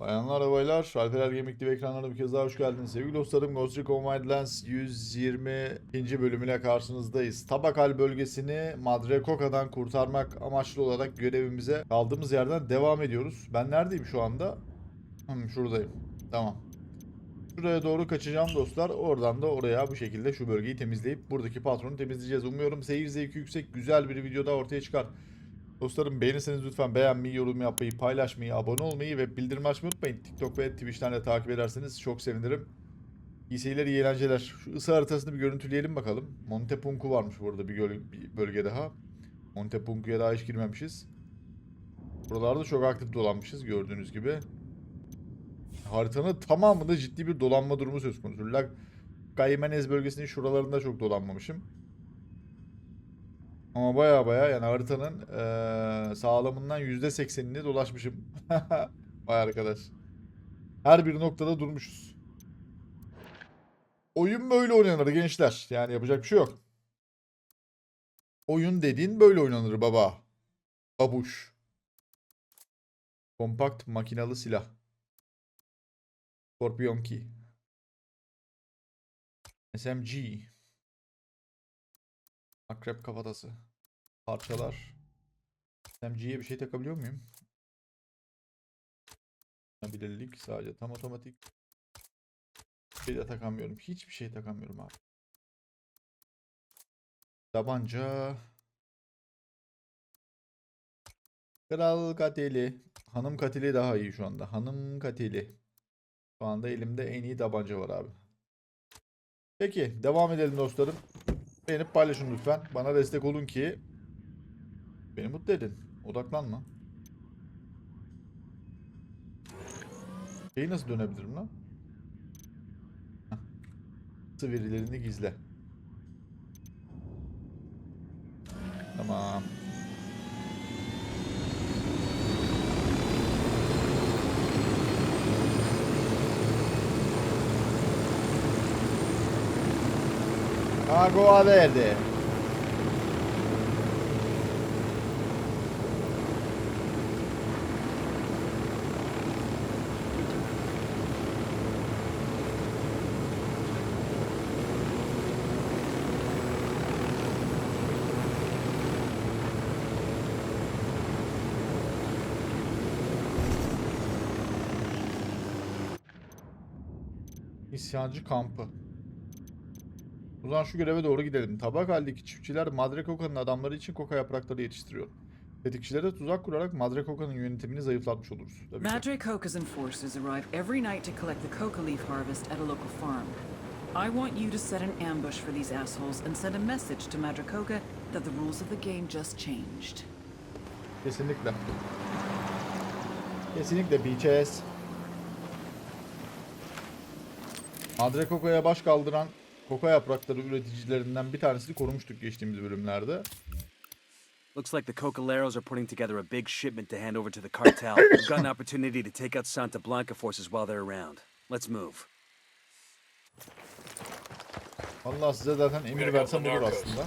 Bayanlar ve baylar, Alper Gemik TV ekranlarına bir kez daha hoş geldiniz. Sevgili dostlarım, Ghost Recon Wildlands 120. bölümüyle karşınızdayız. Tabakal bölgesini Madrekoka'dan kurtarmak amaçlı olarak görevimize kaldığımız yerden devam ediyoruz. Ben neredeyim şu anda? Hmm, şuradayım. Tamam. Şuraya doğru kaçacağım dostlar. Oradan da oraya bu şekilde şu bölgeyi temizleyip buradaki patronu temizleyeceğiz. Umuyorum seyir zevki yüksek, güzel bir videoda ortaya çıkar. Dostlarım beğenirseniz lütfen beğenmeyi, yorum yapmayı, paylaşmayı, abone olmayı ve bildirim açmayı unutmayın. TikTok ve Twitch'ten de takip ederseniz çok sevinirim. İyi seyirler, iyi eğlenceler. Şu ısı haritasını bir görüntüleyelim bakalım. Montepunku varmış burada bir, bir bölge daha. Montepunku'ya daha hiç girmemişiz. Buralarda çok aktif dolanmışız gördüğünüz gibi. Haritanın tamamında ciddi bir dolanma durumu söz konusu. La Caimanes bölgesinin şuralarında çok dolanmamışım. Ama baya baya yani haritanın eee sağlamından %80'ini dolaşmışım. Vay arkadaş. Her bir noktada durmuşuz. Oyun böyle oynanır gençler. Yani yapacak bir şey yok. Oyun dediğin böyle oynanır baba. Babuş. Kompakt makinalı silah. Scorpion Key. SMG. Akrep kafatası. Parçalar. SMG'ye bir şey takabiliyor muyum? Bilirlik sadece tam otomatik. Bir şey de takamıyorum. Hiçbir şey takamıyorum abi. Tabanca. Kral katili. Hanım katili daha iyi şu anda. Hanım katili. Şu anda elimde en iyi tabanca var abi. Peki devam edelim dostlarım. Beğenip paylaşın lütfen. Bana destek olun ki beni mutlu edin. Odaklanma. Şeyi nasıl dönebilirim lan? Heh. Verilerini gizle. Tamam. Agua verde. İsyancı kampı. Zaman şu göreve doğru gidelim. Tabak haldeki çiftçiler Madre Koka'nın adamları için koka yaprakları yetiştiriyor. Tetikçilere tuzak kurarak Madre Koka'nın yönetimini zayıflatmış oluruz. Tabii. Madre Coca's enforcers arrive every night to collect the coca leaf harvest at a local farm. I want you to set an ambush for these assholes and send a message to Madre Coca that the rules of the game just changed. Kesinlikle. Kesinlikle BTS. Madre Koka'ya baş kaldıran koka yaprakları üreticilerinden bir tanesini korumuştuk geçtiğimiz bölümlerde. Looks like the Cocaleros are putting together a big shipment to hand over to the cartel. We've got an opportunity to take out Santa Blanca forces while they're around. Let's move. Allah size zaten emir versem olur aslında.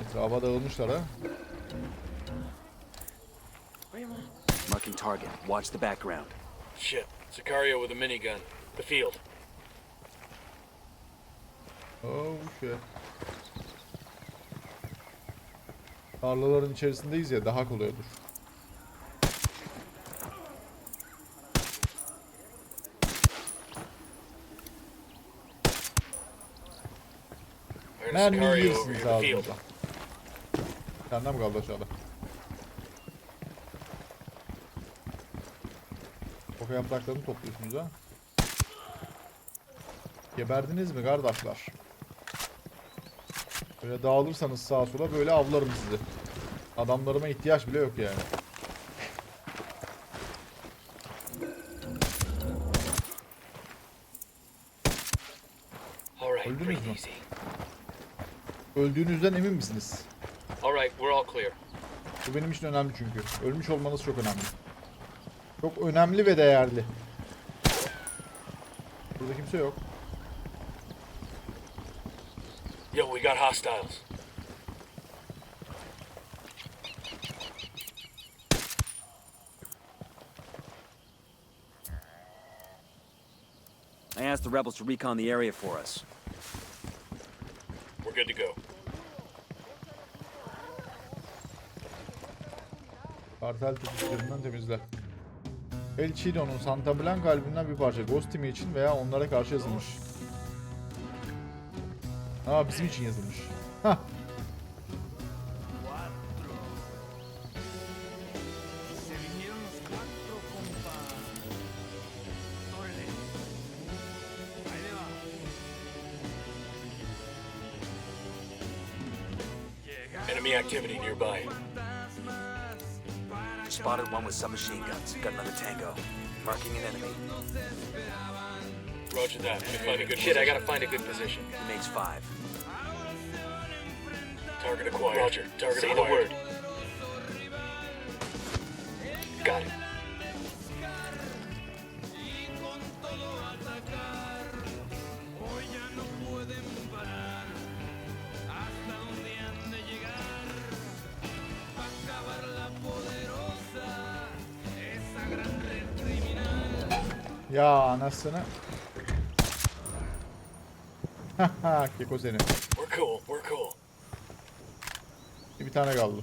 Etrafa dağılmışlar ha. Target. Watch the background. Shit. Sicario with a minigun. The field. Oh shit. Tarlaların içerisindeyiz ya daha kolay olur. There's Mermi Sicario over yiyorsunuz. The field. ağzınıza. Senden mi kaldı aşağıda? Koka yapraklarını topluyorsunuz ha. Geberdiniz mi kardeşler? Böyle dağılırsanız sağa sola böyle avlarım sizi. Adamlarıma ihtiyaç bile yok yani. Öldünüz mü? Öldüğünüzden emin misiniz? All right. We're all clear. Bu benim için önemli çünkü. Ölmüş olmanız çok önemli. Çok önemli ve değerli. Burada kimse yok. Yo, we got hostiles. I asked the rebels to recon the area for us. We're good to go. Kartel tetikçilerinden temizle. El Chido'nun Santa Blanca albümünden bir parça. Ghost Team'i için veya onlara karşı yazılmış. Aa bizim için yazılmış. Hah. With submachine guns. Got another tango. Marking an enemy. Roger that. Let me find a good Shit, I gotta find a good position. He makes five. Target acquired. Roger. Target Say acquired. the word. Ya anasını. Haha keko seni. We're cool. We're cool. Bir tane kaldı.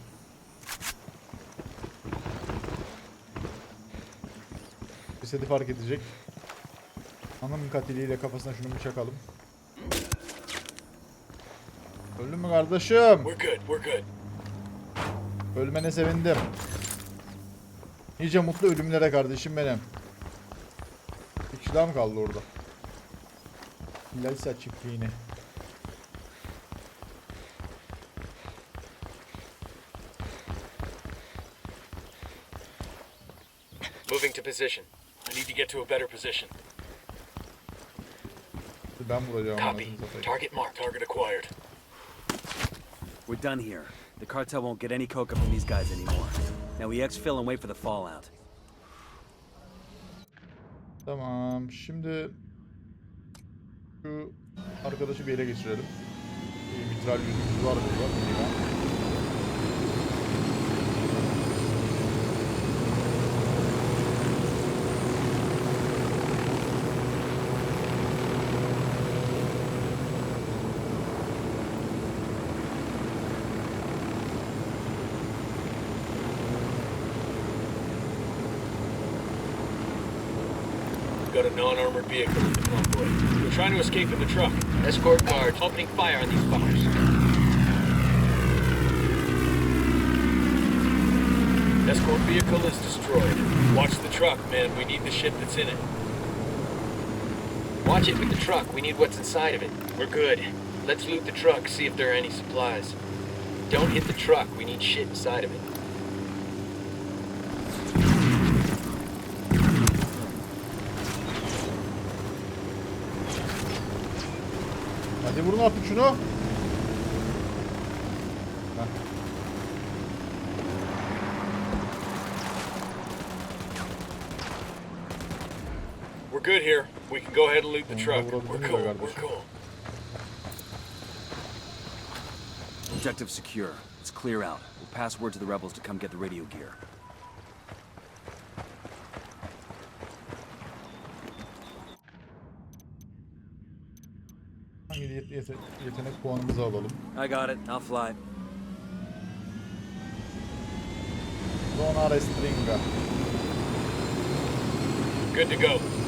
Cesedi fark edecek. Hanım katiliyle kafasına şunu bir çakalım. Öldün mü kardeşim? We're good. We're good. Ölmene sevindim. Nice mutlu ölümlere kardeşim benim. Bir daha mı kaldı orada? Lalisa çiftliğini. Moving to position. I need to get to a better position. Ben vuracağım. Copy. Target marked. Target acquired. We're done here. The cartel won't get any coca from these guys anymore. Now we exfil and wait for the fallout. Tamam. Şimdi şu arkadaşı bir yere geçirelim. Bir mitral yüzümüz var burada. Minigun. A non-armored vehicle in the convoy. We're trying to escape in the truck. Escort guards opening fire on these fuckers. Escort vehicle is destroyed. Watch the truck, man. We need the shit that's in it. Watch it with the truck. We need what's inside of it. We're good. Let's loot the truck, see if there are any supplies. Don't hit the truck. We need shit inside of it. Hadi vurun artık şunu. Heh. We're good here. We can go ahead and loot the truck. We're cool. We're cool. Objective secure. It's clear out. We'll pass word to the rebels to come get the radio gear. Yete- yetenek puanımızı alalım. I got it. I'll fly. Zona Restringa. Good to go.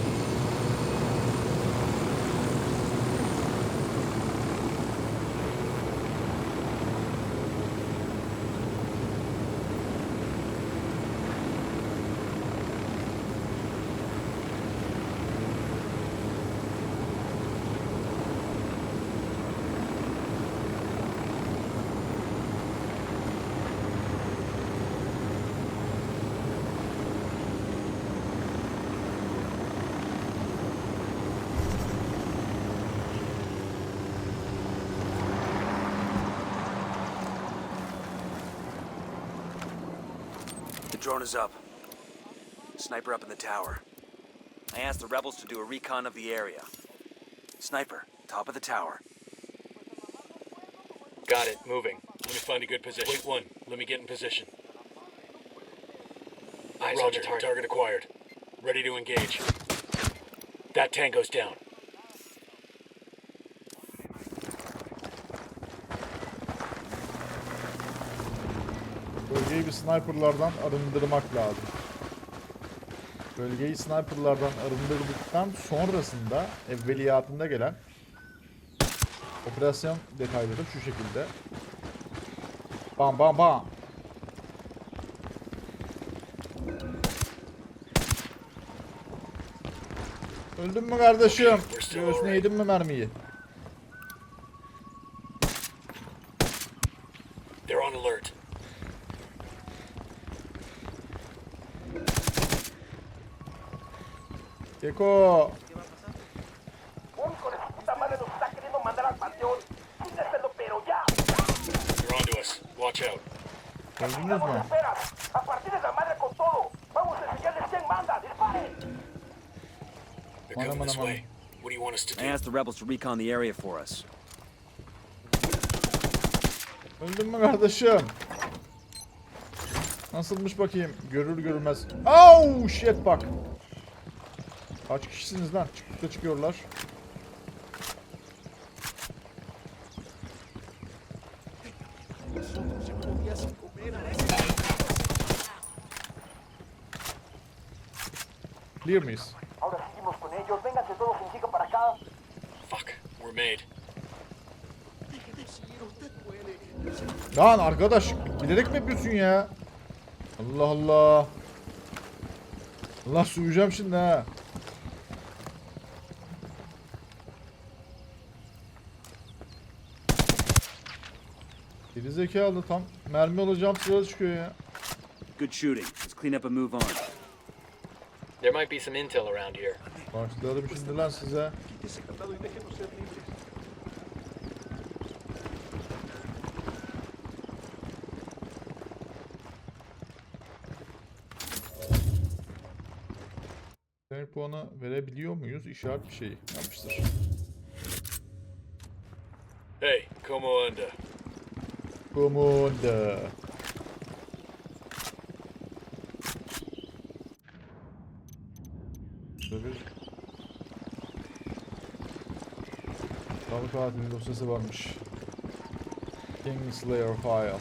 Drone is up. Sniper up in the tower. I asked the rebels to do a recon of the area. Sniper, top of the tower. Got it. Moving. Let me find a good position. Wait one. Let me get in position. Eyes on target. Target acquired. Ready to engage. That tango's down. Bölgeyi sniperlardan arındırmak lazım. Bölgeyi sniperlardan arındırdıktan sonrasında evveliyatında gelen operasyon detayları şu şekilde. Bam bam bam. Öldün mü kardeşim? Göğsüne yedin mi mermiyi? They're on alert. Keko. Único de su puta madre nos está queriendo mandar al panteón. Quíteselo, pero ya. They're onto us. Watch out. Öldünüz Estamos mü? de espera. A partir de la madre con todo. Vamos a enseñarles quién manda. Disparen. They're coming this way. What do you want us to I do? asked the rebels to recon the area for us. Öldün mü kardeşim? Nasılmış bakayım? Görür görülmez. Oh shit bak. Kaç kişisiniz lan? Çıktıkta çıkıyorlar. Clear miyiz? Lan arkadaş bilerek mi yapıyorsun ya? Allah Allah. Allah suyacağım şimdi ha. Geri zekalı tam mermi alacağım sırada çıkıyor ya. Good shooting. Let's clean up and move on. There might be some intel around here. Başlarım şimdi lan size. Her puanı verebiliyor muyuz? İşaret bir şey yapmıştır. Hey, como anda? Komanda. Burada bir Balık katilin dosyası varmış. Kingslayer file.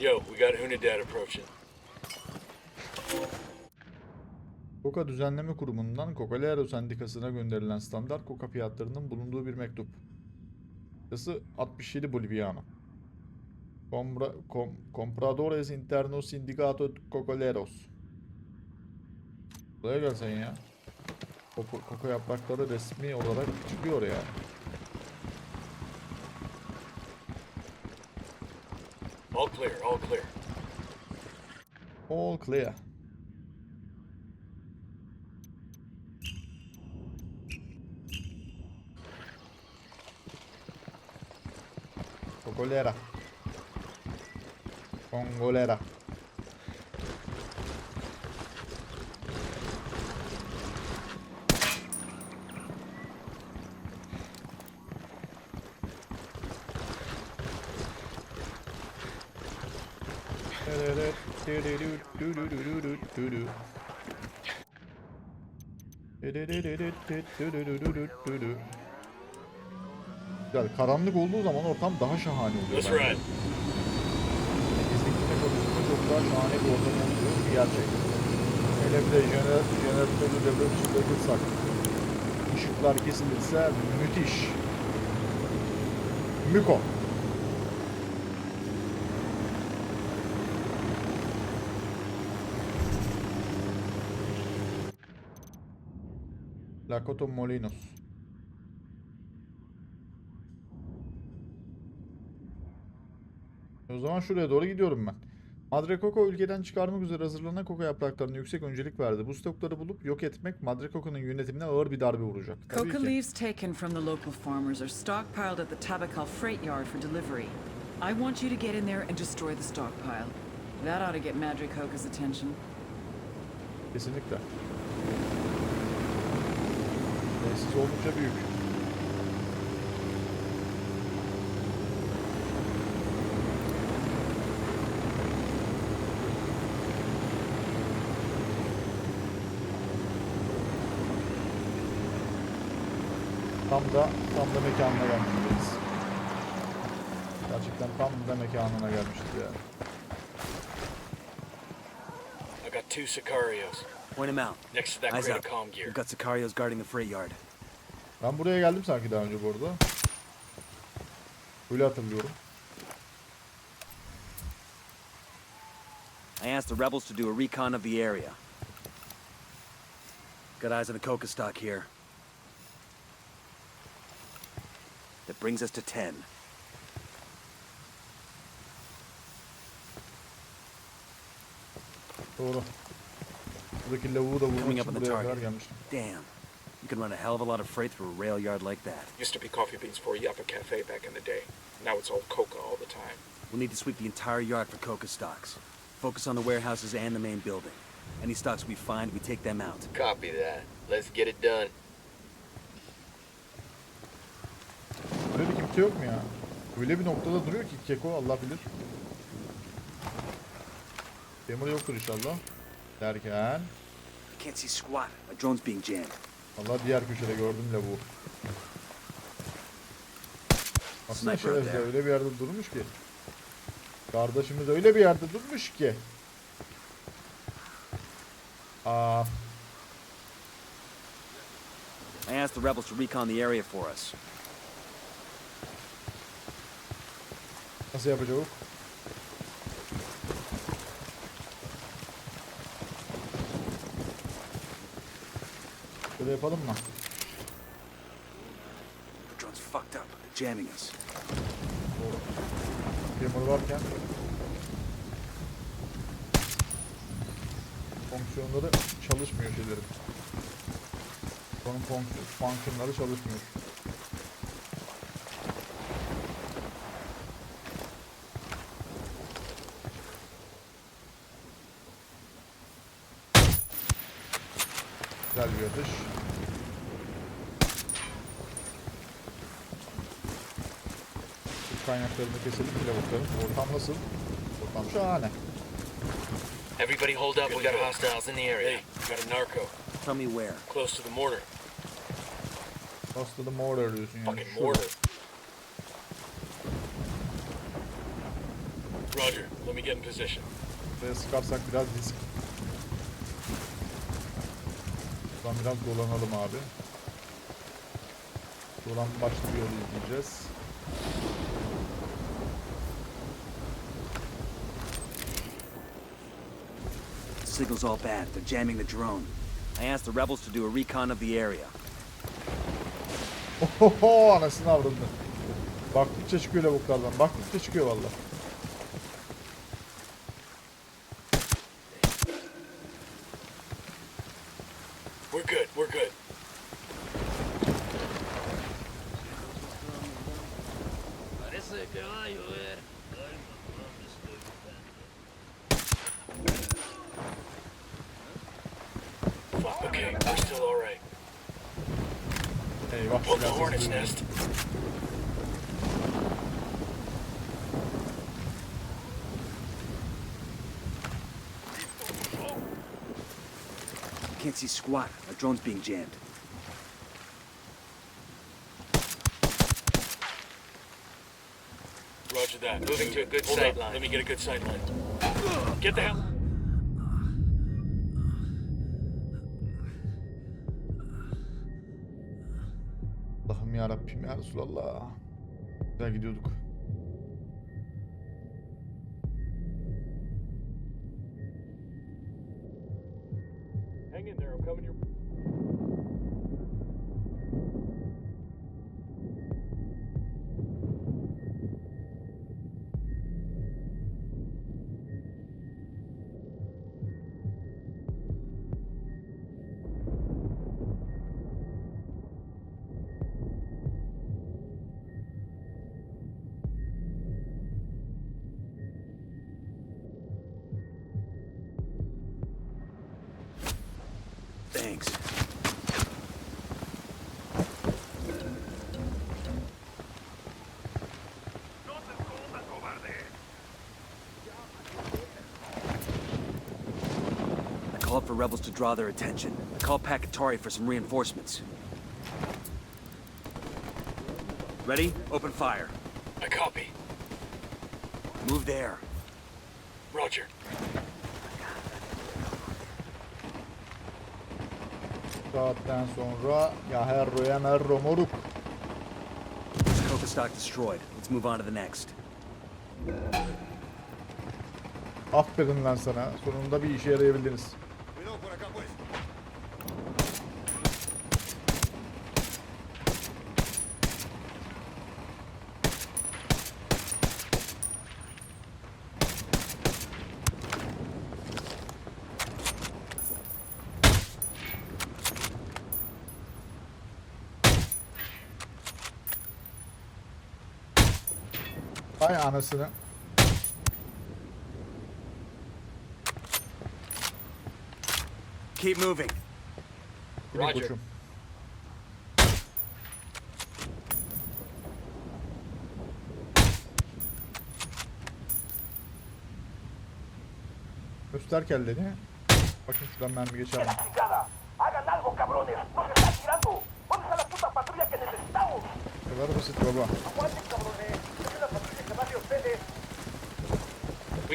Yo, we got Unidad approaching. Koka Düzenleme Kurumu'ndan Coca-Cola Sendikası'na gönderilen standart koka fiyatlarının bulunduğu bir mektup. Sayısı 67 Boliviano. Compra, com, compradores Internos Sindicato Cocaleros. Buraya gel sen ya. Koka, koka yaprakları resmi olarak çıkıyor yani. All clear, all clear. All clear. Congolera. Congolera. Do do do do do do do do do do do. Güzel. Karanlık olduğu zaman ortam daha şahane oluyor. Bence. ride. Gizlilikle konusunda çok daha şahane bir ortam oluyor. Bu gerçek. Hele bir de jener, jeneratörü devre dışı bırakırsak. Işıklar kesilirse müthiş. Müko. Lakoto Molinos. Zaman şuraya doğru gidiyorum ben. Madre Coco ülkeden çıkarmak üzere hazırlanan koka yapraklarına yüksek öncelik verdi. Bu stokları bulup yok etmek Madre Coco'nun yönetimine ağır bir darbe vuracak. Tabii Coca ki. leaves taken from the local farmers are stockpiled at the Tabacal freight yard for delivery. I want you to get in there and destroy the stockpile. That ought to get Madre Coca's attention. Kesinlikle. Tesis oldukça büyük. Tam da tam da mekanına gelmişiz. Gerçekten tam da mekanına gelmişiz yani. I got two Sicarios Point him out. next to that crate of comm gear. We've got Sicarios guarding the freight yard. Ben buraya geldim sanki daha önce bu arada. Öyle hatırlıyorum. I asked the rebels to do a recon of the area. Got eyes on the coca stock here. That brings us to 10. Doğru. Buradaki lavuğu da vurmak Coming up on the target. Damn. You can run a hell of a lot of freight through a rail yard like that. Used to be coffee beans for Yappa Cafe back in the day. Now it's all coca all the time. We'll need to sweep the entire yard for coca stocks. Focus on the warehouses and the main building. Any stocks we find, we take them out. Copy that. Let's get it done. Yok mu ya? Öyle bir noktada duruyor ki Keko Allah bilir. Demir yoktur inşallah. Derken Can't see squat. My drone's being jammed. Allah diğer köşede gördüm lavuğu. Aslında Sniper şerefsiz there. öyle bir yerde durmuş ki. Kardeşimiz öyle bir yerde durmuş ki. Aa, I asked the rebels to recon the area for us. Nasıl yapacağız? Şöyle yapalım mı? The drone's fucked up. Jamming us. Gamer varken fonksiyonları çalışmıyor şeylerin. Onun fonksiyon, fonksiyonları çalışmıyor. Güzel bir atış. Su kaynaklarını keselim bile bakalım. Ortam nasıl? Ortam şahane. Everybody hold up. We got hostiles in the area. Hey, we got a narco Tell me where. close to the mortar. Bastı the mortar diyorsun yani. Fucking Şurada. mortar. Roger. Let me get in position. Buraya sıkarsak biraz risk. Buradan biraz dolanalım abi. Dolan başlı bir yolu izleyeceğiz. Signal's all bad. They're jamming the drone. I asked the rebels to do a recon of the area. Ohoho anasını avradı. Baktıkça çıkıyor lavuklardan. Baktıkça çıkıyor valla. We're still all right. Eyvah Pull the hornet's duyuyorum. nest. Can't see squat. Our drone's being jammed. Roger that. Moving to a good Hold sight up. line. Let me get a good sight line. Get the hell. Ya Resulallah. Güzel gidiyorduk. Thanks. I called for rebels to draw their attention. I called Pakatori for some reinforcements. Ready? Open fire. I copy. Move there. Saatten sonra ya herro ya merro moruk. Coca stock destroyed. Let's move on to the next. Aferin lan sana. Sonunda bir işe yarayabildiniz. Anasını. Keep moving. Koçum. Göster kelleni. Bakın şuradan mermi geçer mi? Chingada. Hagan algo,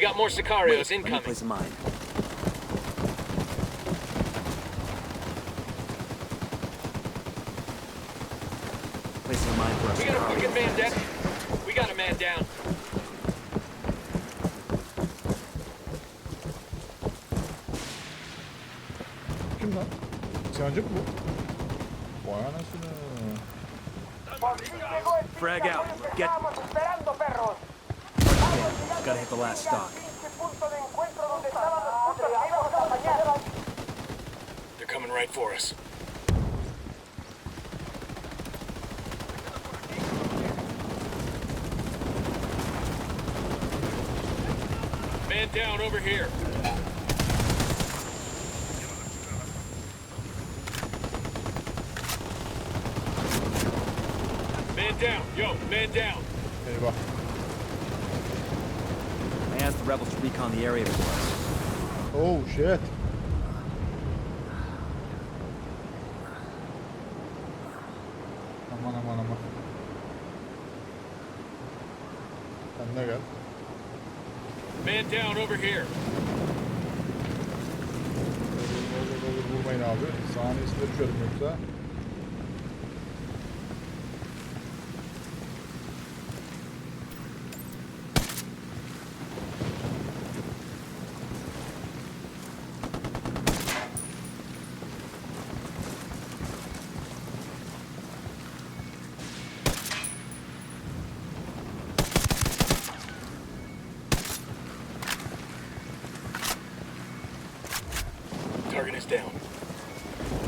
got more Sicarios Wait, let incoming. place a mine. Placing a mine for us. We got a fucking man down. We got a man down. Kim lan? İsyancı mı bu? Vay anasını. Por fin llegó el Frag out. Get- estábamos esperando, perros. Gotta hit the last stock. Pinche punto de encuentro donde estaban los putos que íbamos a apañar. They're coming right for us. Man down over here. Man down. Yo, man down. Eyvah. I asked the rebels to recon the area for us. Oh shit.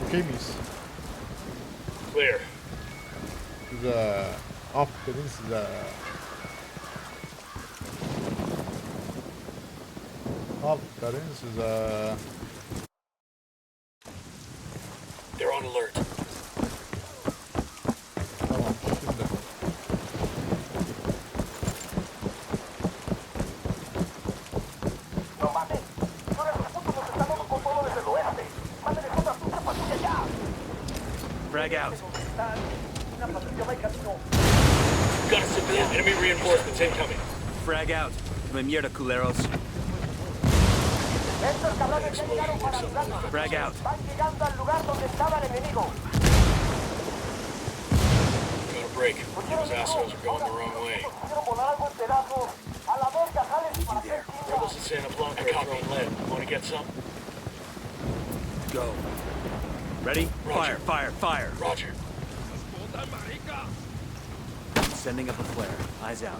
Okey miyiz? Clear. Güzel. Aferin size. Aferin size. Me mierda, culeros. Estos cabrones ya llegaron para ayudarnos. Frag out. Van llegando al lugar donde estaba el enemigo. Got a break. Those assholes are going the wrong way. Quiero volar algo en pedazos. A la verga, jalen para hacer chinga. Rebels in Santa Blanca are throwing lead. Want to get some? Go. Ready? Roger. Fire, fire, fire. Roger. Sending up a flare. Eyes out.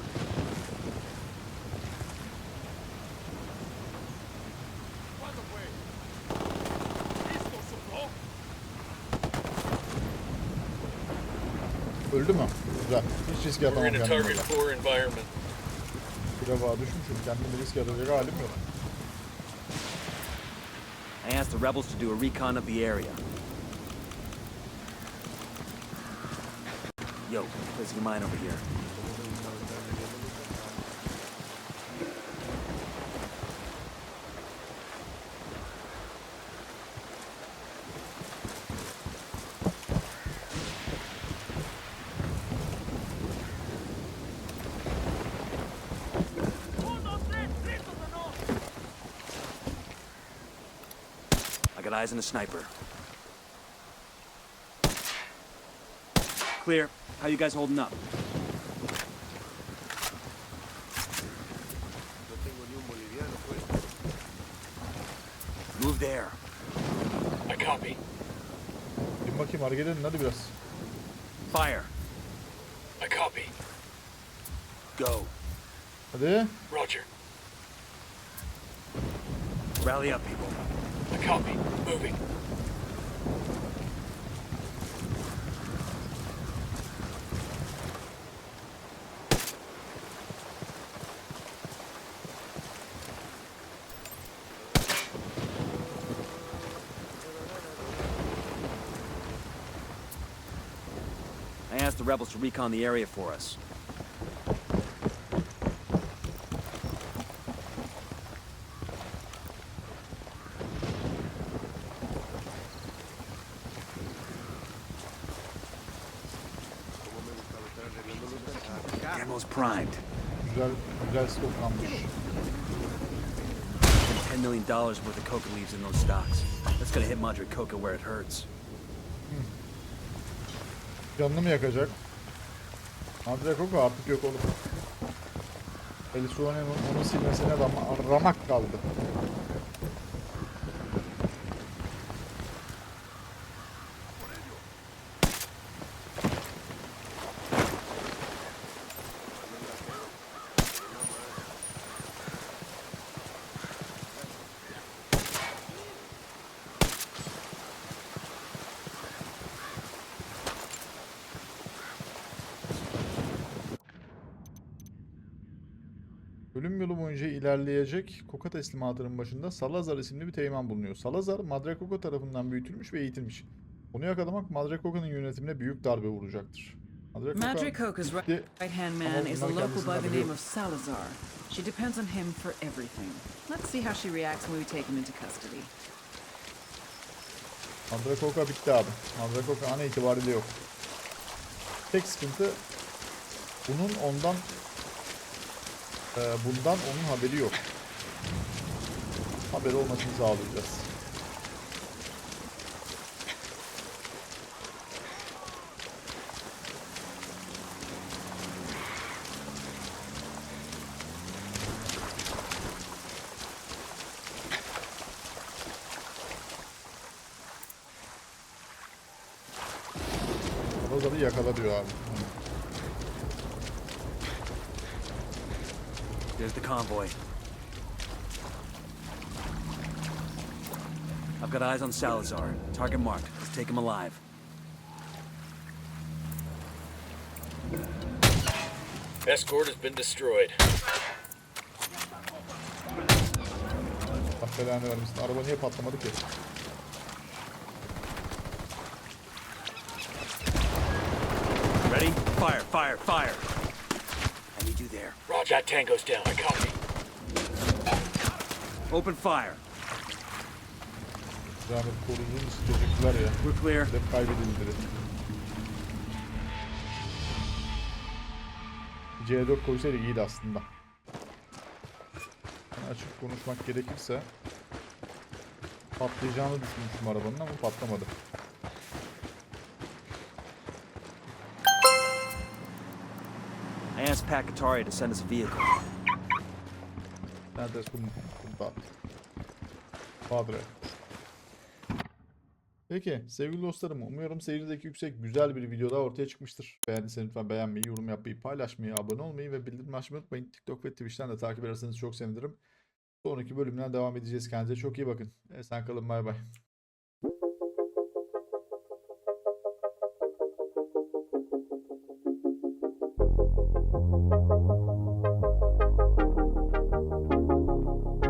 Öldü mü? Güzel. Hiç riske We're atamam in a kendime. target poor environment. Bir defa düşmüşüm. Kendimi riske atacak halim yok. I asked the rebels to do a recon of the area. Yo, placing a mine over here. I got eyes on a sniper. Clear. How you guys holding up? Move there. I copy. Bir bakayım hareket edin hadi biraz. Fire. I copy. Go. Hadi. Roger. Rally up, people. I copy. Moving. I asked the rebels to recon the area for us. Ammo's primed. Güzel güzel stoklanmış. $10 million worth of coca leaves in those stocks. That's gonna hit Madre Coca where it hurts. Canını mı yakacak? Andre Koko artık yok oğlum. El Suone'nin onu silmesine ram- ramak kaldı. Boyunca ilerleyecek Koka teslimatının başında Salazar isimli bir teğmen bulunuyor. Salazar, Madre Coca tarafından büyütülmüş ve eğitilmiş. Onu yakalamak Madre Coca'nın yönetimine büyük darbe vuracaktır. Madre Coca's right hand man is a local by the name of Salazar. She depends on him for everything. Let's see how she reacts when we take him into custody. Madre Coca bitti abi. Madre Coca an itibariyle yok. Tek sıkıntı bunun ondan e, bundan onun haberi yok. Haberi olmasını sağlayacağız. Salazar'ı yakala diyor abi. There's the convoy. I've got eyes on Salazar. Target marked. Let's take him alive. Escort has been destroyed. Allah belanı vermesin. Niye patlamadı ki? Tangos down. I copy. Open fire. Zahmet için teşekkürler ya. We're clear. Hep kaybedildi dedi. C4 koysaydık iyiydi aslında. Açık konuşmak gerekirse patlayacağını düşünmüştüm arabanın ama patlamadı. Asked Pat Katari to send us a vehicle. Kum, kumdat? Padre. Peki sevgili dostlarım umuyorum seyircideki yüksek güzel bir video daha ortaya çıkmıştır. Beğendiyseniz lütfen beğenmeyi, yorum yapmayı, paylaşmayı, abone olmayı ve bildirim açmayı unutmayın. TikTok ve Twitch'ten de takip ederseniz çok sevinirim. Sonraki bölümden devam edeceğiz. Kendinize çok iyi bakın. Esen kalın bay bay.